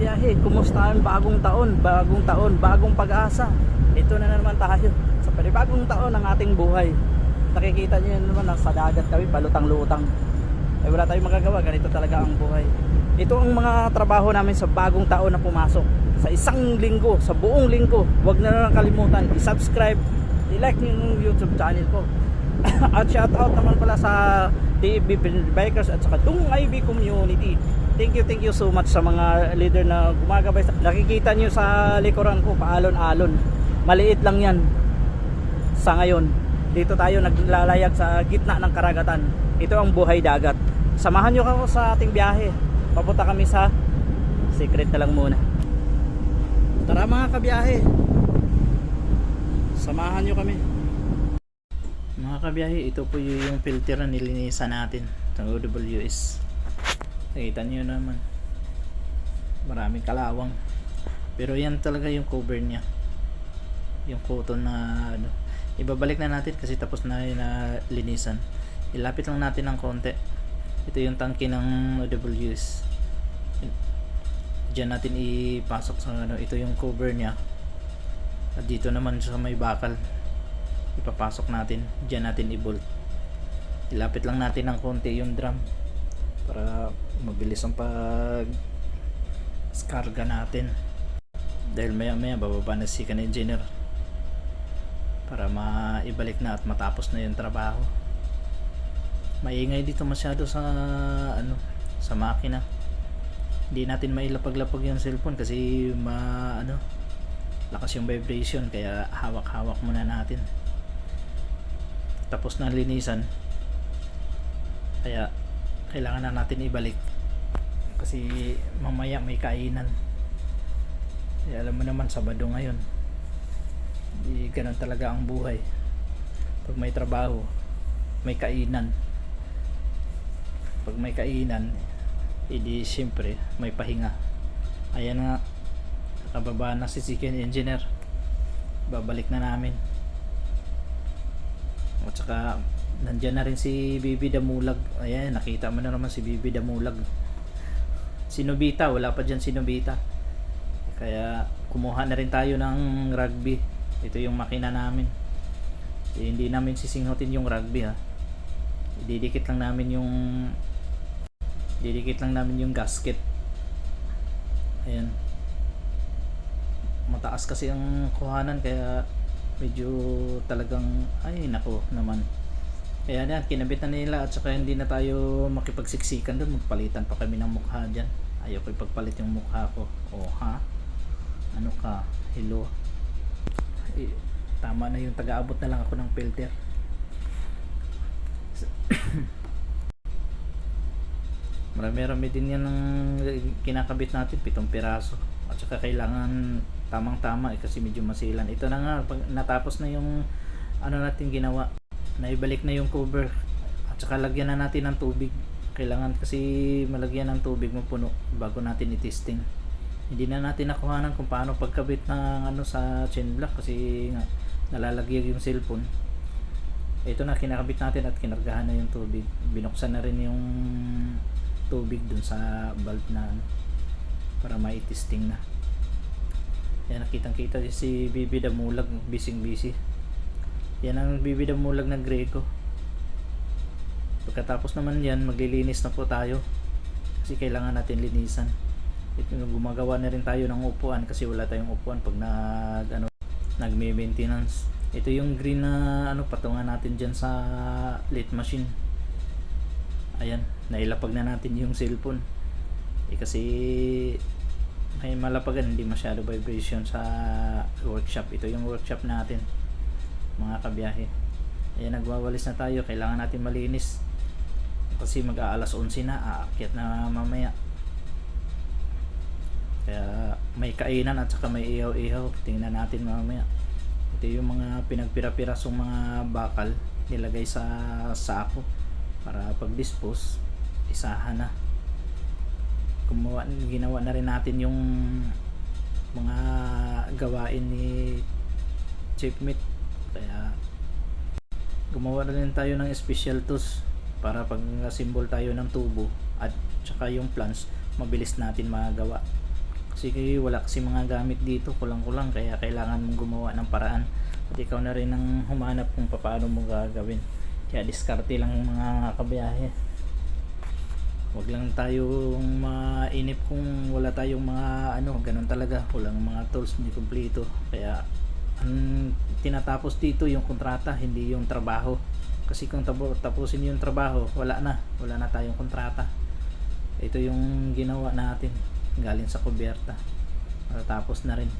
kabiyahe, kumusta ang bagong taon, bagong taon, bagong pag-asa. Ito na naman tayo sa panibagong taon ng ating buhay. Nakikita niyo naman nasa dagat kami, balutang-lutang. Eh wala tayong magagawa, ganito talaga ang buhay. Ito ang mga trabaho namin sa bagong taon na pumasok. Sa isang linggo, sa buong linggo, huwag na lang kalimutan, i-subscribe, i-like yung YouTube channel ko. at shout out naman pala sa TB Bikers at saka Tung IB Community. Thank you, thank you so much sa mga leader na gumagabay. sa- Nakikita nyo sa likuran ko, paalon-alon. Maliit lang yan sa ngayon. Dito tayo naglalayag sa gitna ng karagatan. Ito ang buhay dagat. Samahan nyo ako sa ating biyahe. Papunta kami sa secret na lang muna. Tara mga kabiyahe. Samahan nyo kami. Mga kabiyahe, ito po yung filter na nilinisan natin sa OWS. Nakita nyo naman. Maraming kalawang. Pero yan talaga yung cover niya. Yung cotton na ano. Ibabalik na natin kasi tapos na yun na linisan. Ilapit lang natin ng konti. Ito yung tangke ng OWS. Diyan natin ipasok sa ano. Ito yung cover niya. At dito naman sa may bakal ipapasok natin diyan natin i-bolt ilapit lang natin ng konti yung drum para mabilis ang pag skarga natin. Dahil maya maya bababa na si kan engineer para maibalik na at matapos na yung trabaho. Maingay dito masyado sa ano sa makina. Hindi natin mailapag-lapag yung cellphone kasi ma ano lakas yung vibration kaya hawak-hawak muna natin. Tapos na linisan. Kaya kailangan na natin ibalik. Kasi mamaya may kainan. Eh, alam mo naman Sabado ngayon. Di ganun talaga ang buhay. Pag may trabaho may kainan. Pag may kainan edi siyempre may pahinga. Ayan nga nakababa na si chicken engineer. Babalik na namin at saka nandyan na rin si Bibi Damulag. Ayan nakita mo na naman si Bibi Damulag. Si Nobita wala pa dyan si Nobita. Kaya kumuha na rin tayo ng rugby. Ito yung makina namin. Eh, hindi namin sisinghotin yung rugby ha. Ididikit lang namin yung didikit lang namin yung gasket. Ayan. Mataas kasi ang kuhanan kaya medyo talagang ay nako naman. Kaya na kinabit na nila at saka hindi na tayo makipagsiksikan doon. Magpalitan pa kami ng mukha dyan. Ayaw ko ipagpalit yung mukha ko. O ha? Ano ka? Hello? Eh, tama na yung taga-abot na lang ako ng filter. Marami-rami din yan ng kinakabit natin. Pitong piraso at saka kailangan tamang-tama eh, kasi medyo masilan. Ito na nga pag natapos na yung ano natin ginawa. Naibalik na yung cover. At saka lagyan na natin ng tubig. Kailangan kasi malagyan ng tubig mapuno bago natin i-testing. Hindi na natin nakuhanan kung paano pagkabit ng ano sa chain block kasi nga nalalagyan yung cellphone. Ito na kinakabit natin at kinargahan na yung tubig. Binuksan na rin yung tubig dun sa valve na ano, para mai-testing na. Yan nakitang kita si Bibi Damulag bising busy yan ang Bibi Damulag ng Greco pagkatapos naman yan maglilinis na po tayo. Kasi kailangan natin linisan. Ito gumagawa na rin tayo ng upuan kasi wala tayong upuan pag nag ano nagme-maintenance ito yung green na ano patungan natin dyan sa late machine. Ayan nailapag na natin yung cellphone eh kasi may malapagan hindi masyado vibration sa workshop. Ito yung workshop natin mga kabiyahe. Ayan nagwawalis na tayo. Kailangan natin malinis. Kasi mag aalas 11 na aakyat na mamaya. Kaya may kainan at saka may ihaw-ihaw. Tingnan natin mamaya. Ito yung mga pinagpira-pirasong mga bakal nilagay sa sako para pag dispose isahan na gumawa ginawa na rin natin yung mga gawain ni Chief Meat kaya gumawa na rin tayo ng special tools para pag symbol tayo ng tubo at saka yung plants mabilis natin magawa Kasi wala kasi mga gamit dito, kulang-kulang. Kaya kailangan mong gumawa ng paraan. At ikaw na rin ang humanap kung paano mo gagawin. Kaya diskarte lang mga kabiyahe. Huwag lang tayong mainip kung wala tayong mga ano, ganun talaga. Walang mga tools, hindi kumpleto. Kaya ang tinatapos dito yung kontrata, hindi yung trabaho. Kasi kung tapusin yung trabaho, wala na. Wala na tayong kontrata. Ito yung ginawa natin galing sa kubyerta. Matatapos na rin.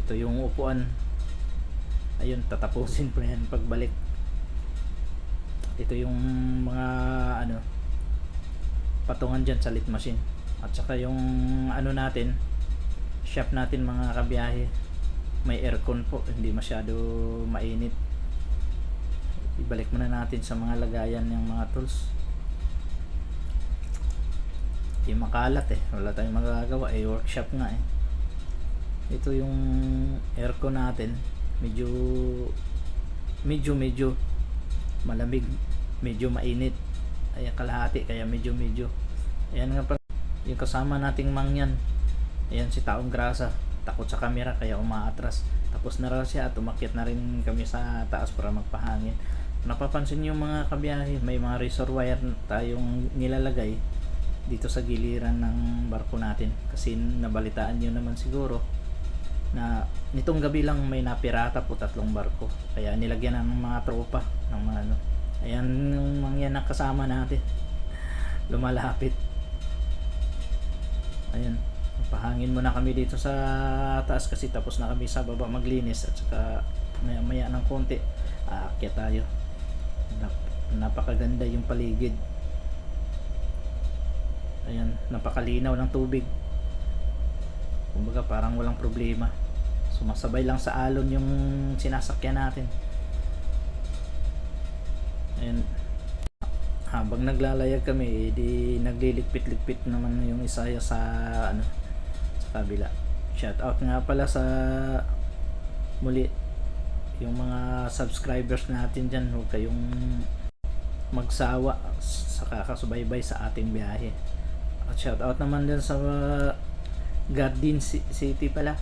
Ito yung upuan. Ayun, tatapusin pa yan pagbalik. Ito yung mga ano patungan dyan sa lit machine. At saka yung ano natin, shop natin mga kabiyahe, may aircon po, hindi masyado mainit. Ibalik muna natin sa mga lagayan ng mga tools. Hindi makalat eh, wala tayong magagawa eh, workshop nga eh. Ito yung aircon natin, medyo medyo medyo malamig, medyo mainit. Ayan kalahati kaya medyo medyo. Ayan nga pa yung kasama nating mangyan. Ayan si Taong Grasa. Takot sa camera kaya umaatras. Tapos na raw siya at umakyat na rin kami sa taas para magpahangin. Napapansin yung mga kabiyahe, may mga razor wire tayong nilalagay dito sa giliran ng barko natin. Kasi nabalitaan nyo naman siguro na nitong gabi lang may napirata po tatlong barko. Kaya nilagyan ng mga tropa ng mga ano. Ayan yung mga yan kasama natin. Lumalapit. Ayan. Pahangin muna kami dito sa taas kasi tapos na kami sa baba maglinis at saka maya maya ng konti aakyat tayo. Nap- napakaganda yung paligid. Ayan, napakalinaw ng tubig. Kumbaga parang walang problema. Sumasabay lang sa alon yung sinasakyan natin. Ayan. Habang naglalayag kami, eh, di nagliligpit-ligpit naman yung isa sa ano sa kabila. Shout out nga pala sa muli yung mga subscribers natin dyan huwag kayong magsawa sa kakasubaybay sa ating biyahe at shout out naman din sa Garden Ci- City pala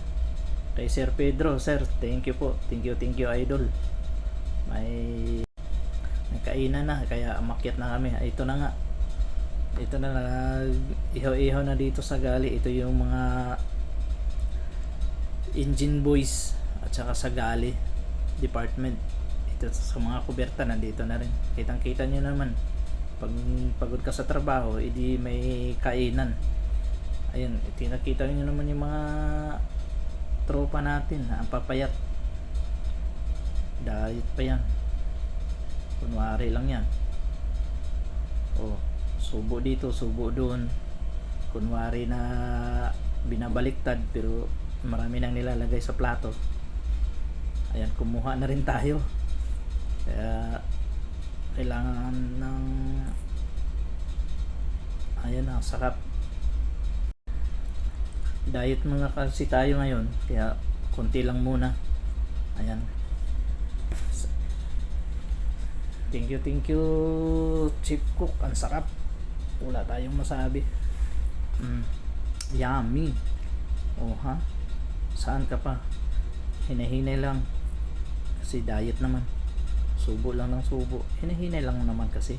kay Sir Pedro Sir thank you po thank you thank you idol may kainan na kaya umakyat na kami. Ah, ito na nga. Ito na nag ihaw-ihaw na dito sa gali. Ito yung mga engine boys at saka sa gali department. Ito sa mga kuberta nandito na rin. Kitang kita nyo naman. Pag pagod ka sa trabaho edi may kainan. Ayun tinakita nyo naman yung mga tropa natin. Ang papayat. Diet pa yan kunwari lang yan. Oh subo dito subo doon. Kunwari na binabaliktad pero marami nang nilalagay sa plato. Ayan kumuha na rin tayo. Kaya kailangan ng ayan ang sarap. Diet mga kasi tayo ngayon kaya konti lang muna. Ayan thank you thank you chip cook. Ang sarap. Wala tayong masabi. Mm. yummy. Oh ha? Saan ka pa? Hinahinay lang. Kasi diet naman. Subo lang ng subo. Hinahinay lang naman kasi.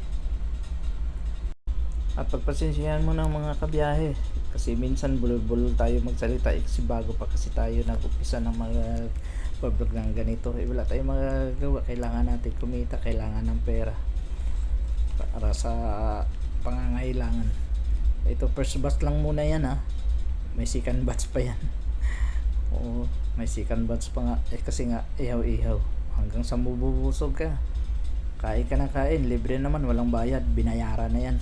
At pagpasensyahan mo ng mga kabiyahe kasi minsan bulol-bulol tayo magsalita. Eh, kasi bago pa kasi tayo nag-upisa ng mga pablog ng ganito. Eh, wala tayong magagawa. Kailangan natin kumita. Kailangan ng pera. Para sa pangangailangan. Ito first batch lang muna yan ha? May second batch pa yan. Oo may second batch pa nga. Eh kasi nga ihaw-ihaw. Hanggang sa mabubusog ka. Kain ka ng kain. Libre naman. Walang bayad. Binayaran na yan.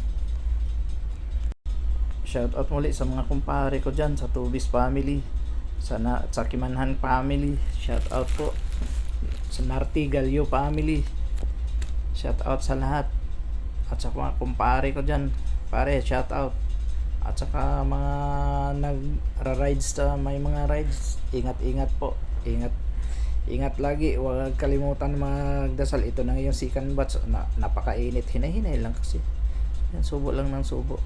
Shout out muli sa mga kumpare ko dyan sa Tubis family sa, na, sa Kimanhan family shout out po. Sa Narti Galyo family shout out sa lahat. At sa mga kumpare ko dyan pare shout out. At saka mga nagra-rides sa may mga rides ingat ingat po. Ingat ingat lagi. Huwag kalimutan magdasal. Ito na yung second batch. Na, napakainit. Hinahinay lang kasi. Yan subo lang ng subo.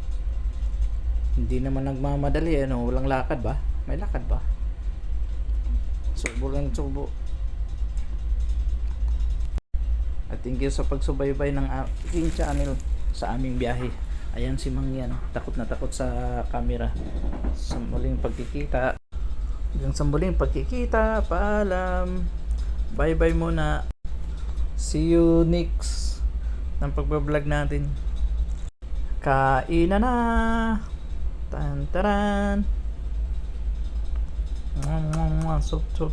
Hindi naman nagmamadali ano, walang lakad ba? May lakad ba? Subo lang subo. At thank you sa pagsubaybay ng aking channel sa aming biyahe. Ayan si Mang yan, takot na takot sa camera. Sa muling pagkikita. Hanggang sa muling pagkikita, paalam. Bye bye muna. See you next ng pagbablog natin. Kain na na. Sup, sup.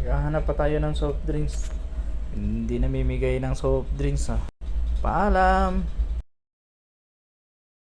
Naghahanap pa tayo ng soft drinks. Hindi namimigay ng soft drinks ha. Paalam.